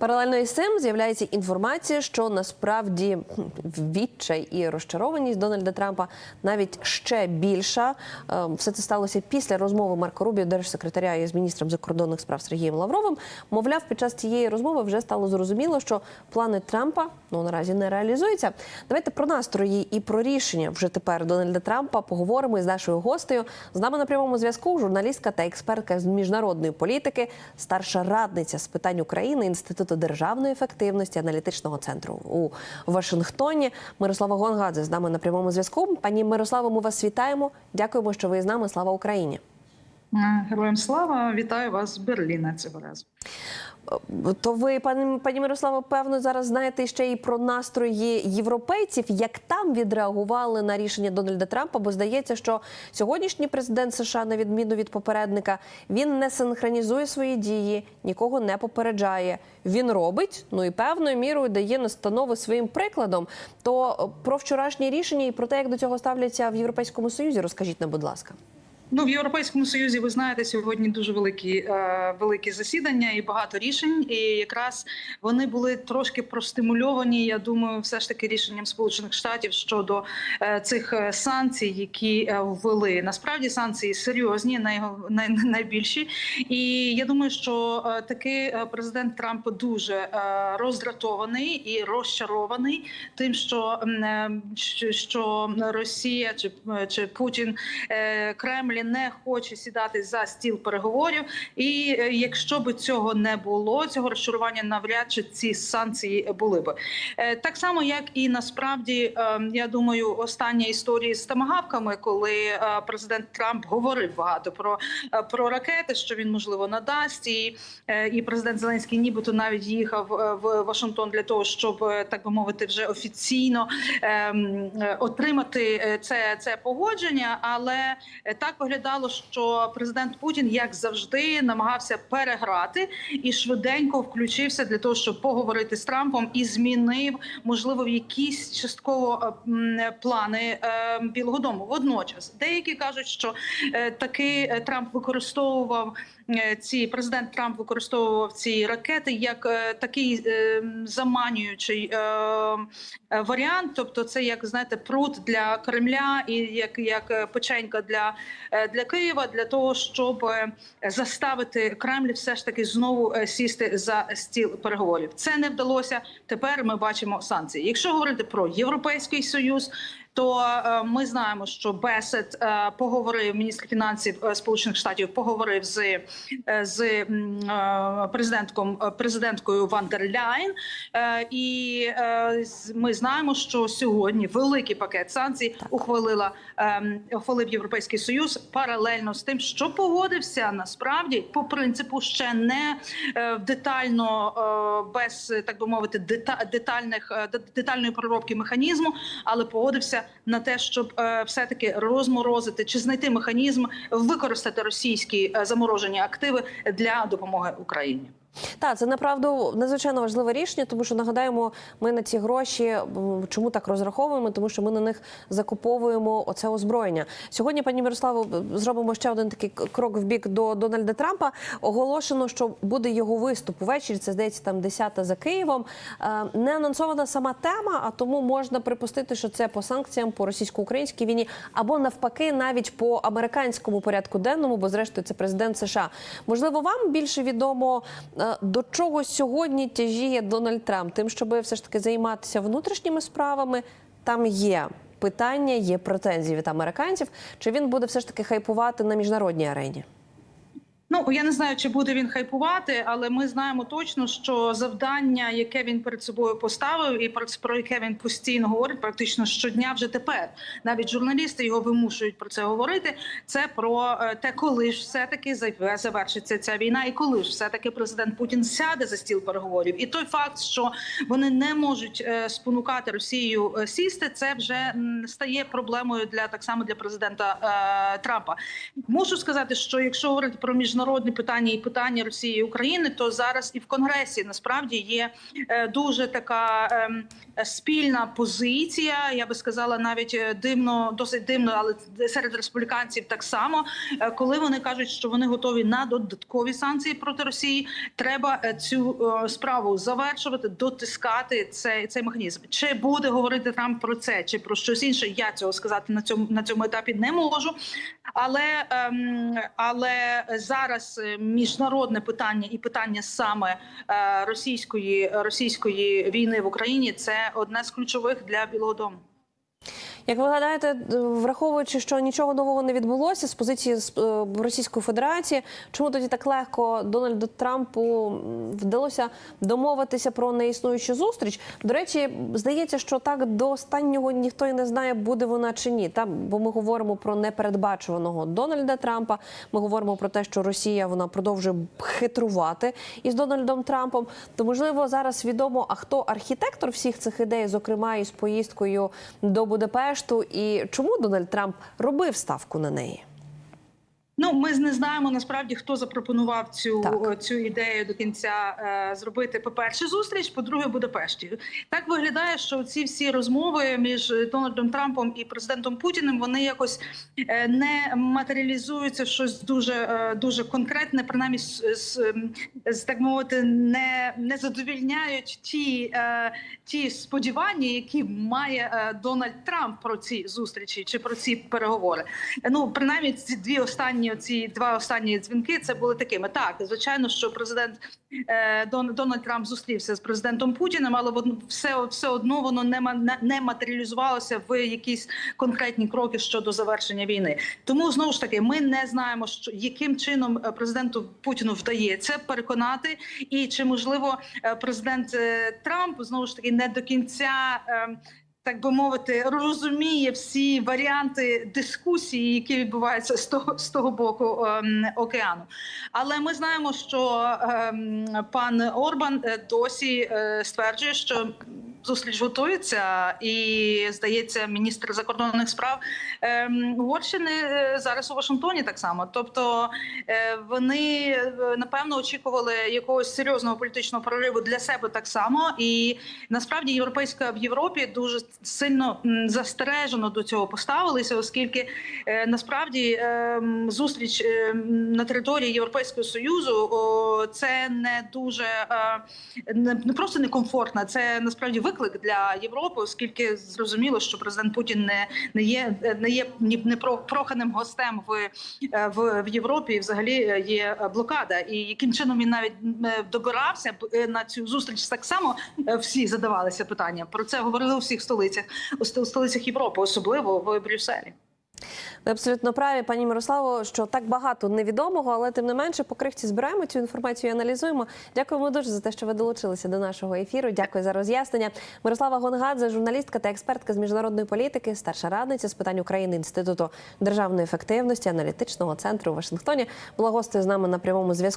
Паралельно із цим з'являється інформація, що насправді відчай і розчарованість Дональда Трампа навіть ще більша. Е, Все це сталося після розмови Марко Рубіо, держсекретаря із міністром закордонних справ Сергієм Лавровим. Мовляв, під час цієї розмови вже стало зрозуміло, що плани Трампа ну наразі не реалізуються. Давайте про настрої і про рішення вже тепер Дональда Трампа поговоримо із нашою гостею. З нами на прямому зв'язку журналістка та експертка з міжнародної політики, старша радниця з питань України Інституту державної ефективності аналітичного центру у Вашингтоні. Мирослава Гонгадзе з нами на прямому зв'язку. Пані Мирославо, ми вас вітаємо. Дякуємо, що ви з нами. Слава Україні. Героям слава, вітаю вас з Берліна цього разу. То ви, пані, пані Мирославо, певно, зараз знаєте ще і про настрої європейців, як там відреагували на рішення Дональда Трампа. Бо здається, що сьогоднішній президент США, на відміну від попередника, він не синхронізує свої дії, нікого не попереджає. Він робить, ну і певною мірою дає настанови своїм прикладом. То про вчорашнє рішення і про те, як до цього ставляться в Європейському Союзі, розкажіть нам, будь ласка. Ну в Європейському Союзі ви знаєте сьогодні дуже великі е, великі засідання і багато рішень. І якраз вони були трошки простимульовані. Я думаю, все ж таки рішенням Сполучених Штатів щодо е, цих е, санкцій, які е, ввели. Насправді санкції серйозні, най, най, найбільші. І я думаю, що е, таки е, президент Трамп дуже е, роздратований і розчарований тим, що, е, що- Росія чи, чи Путін е, Кремль не хоче сідати за стіл переговорів. І е, якщо б цього не було, цього розчарування навряд чи ці санкції були б Е, так само, як і насправді, е, я думаю, остання історія з тамагавками, коли президент Трамп говорив багато про, про ракети, що він можливо надасть, і, і президент Зеленський, нібито навіть їхав в Вашингтон для того, щоб так би мовити, вже офіційно ем, отримати це, це погодження. Але так виглядало, що президент Путін, як завжди, намагався переграти і швиденько включився для того, щоб поговорити з Трампом і змінив можливо в якісь частково е, плани е, Білого Дому. Водночас деякі кажуть, що е, таки Трамп використовував ці президент Трамп використовував ці ракети як е, такий е, заманюючий е, е, варіант. Тобто, це як знаєте, прут для Кремля і як, як е, печенька для, е, для Києва, для того, щоб е, заставити Кремль все ж таки знову е, сісти за стіл переговорів. Це не вдалося. Тепер ми бачимо санкції. Якщо говорити про європейський союз. То е, ми знаємо, що Бесет е, поговорив міністр фінансів е, Сполучених Штатів, поговорив з, з президентком президенткою Ван дер Ляйн. І ми знаємо, що сьогодні великий пакет санкцій ухвалила ухвалив Європейський Союз паралельно з тим, що погодився насправді по принципу ще не детально без так би мовити, дета- детальних детальної проробки механізму, але погодився на те, щоб е, все таки розморозити чи знайти механізм використати російські е, заморожені активи для допомоги Україні. Так, це направду надзвичайно важливе рішення, тому що нагадаємо, ми на ці гроші чому так розраховуємо, тому що ми на них закуповуємо оце озброєння. Сьогодні, пані Мирославо, зробимо ще один такий крок в бік до Дональда Трампа. Оголошено, що буде його виступ увечері. Це здається там 10 за Києвом. Е, Не анонсована сама тема, а тому можна припустити, що це по санкціям, по російсько-українській війні, або навпаки, навіть по американському порядку денному, бо зрештою це президент США. Можливо, вам більше відомо до чого сьогодні тяжіє Дональд Трамп, тим, щоб все ж таки займатися внутрішніми справами. Там є питання, є претензії від американців. Чи він буде все ж таки хайпувати на міжнародній арені? Ну я не знаю, чи буде він хайпувати, але ми знаємо точно, що завдання, яке він перед собою поставив, і про, яке він постійно говорить, практично щодня вже тепер. Навіть журналісти його вимушують про це говорити. Це про е, те, коли ж все таки завершиться ця війна, і коли ж все таки президент Путін сяде за стіл переговорів. І той факт, що вони не можуть е, спонукати Росію е, сісти, це вже стає проблемою для так само для президента Трампа. Можу сказати, що якщо говорити про міжнародні міжнародні питання і питання Росії і України, то зараз і в Конгресі насправді є е, дуже така ем, спільна позиція. Я би сказала, навіть е, дивно, досить дивно, але серед республіканців так само, е, коли вони кажуть, що вони готові на додаткові санкції проти Росії, треба цю справу завершувати, дотискати цей, цей механізм. Чи буде говорити Трамп про це, чи про щось інше? Я цього сказати на цьому на цьому етапі не можу. Але ем, але зараз е, міжнародне питання і питання саме е, російської російської війни в Україні це одне з ключових для Білого Дому. Як ви гадаєте, враховуючи, що нічого нового не відбулося з позиції е, Російської Федерації, чому тоді так легко Дональду Трампу вдалося домовитися про неіснуючу зустріч? До речі, здається, що так до останнього ніхто і не знає, буде вона чи ні. Та бо ми говоримо про непередбачуваного Дональда Трампа. Ми говоримо про те, що Росія вона продовжує хитрувати із Дональдом Трампом. То можливо зараз відомо, а хто архітектор всіх цих ідей, зокрема із поїздкою до Будапешту, і чому Дональд Трамп робив ставку на неї? Ну, ми не знаємо насправді, хто запропонував цю Так. цю ідею до кінця е, зробити. По перше, зустріч, по-друге, Будапешті. Так виглядає, що ці всі розмови між Дональдом Трампом і президентом Путіним вони якось е, не матеріалізуються в щось дуже е, дуже конкретне, принаймні з, з, з так мовити, не, не задовільняють ті, е, ті сподівання, які має е, Дональд Трамп про ці зустрічі чи про ці переговори. Ну принаймні ці дві останні ці два останні дзвінки це були такими. Так, звичайно, що президент е, Дон, Дональд Трамп зустрівся з президентом Путіним, але все, все одно воно не- не матеріалізувалося в якісь конкретні кроки щодо завершення війни. Тому знову ж таки, ми не знаємо, що яким чином е, президенту Путіну вдається переконати, і чи можливо е, президент е, Трамп знову ж таки не до кінця. е, так би мовити, розуміє всі варіанти дискусії, які відбуваються з того з того боку ем, океану. Але ми знаємо, що ем, пан Орбан е, досі е, стверджує, що зустріч готується, і здається, міністр закордонних справ ем, Угорщини е, зараз у Вашингтоні так само. Тобто е, вони е, напевно очікували якогось серйозного політичного прориву для себе так само. І насправді європейська в Європі дуже сильно застережено до цього поставилися, оскільки насправді ем, зустріч на території Європейського союзу це не дуже не просто некомфортно, це насправді виклик для Європи, оскільки зрозуміло, що президент Путін не, не є не є ні не про проханим гостем в, е, в, в Європі. І взагалі е, є е, блокада. І яким чином він навіть добирався на цю зустріч, так само всі задавалися питання. Про це говорили у всіх столицях, у ст- у столицях Європи, особливо в Брюсселі. Ви абсолютно праві, пані Мирославо, що так багато невідомого, але тим не менше по крихті збираємо цю інформацію і аналізуємо. Дякуємо дуже за те, що ви долучилися до нашого ефіру. Дякую за роз'яснення. Мирослава Гонгадзе, журналістка та експертка з міжнародної політики, старша радниця з питань України Інституту державної ефективності аналітичного центру у Вашингтоні. Була гостею з нами на прямому зв'язку.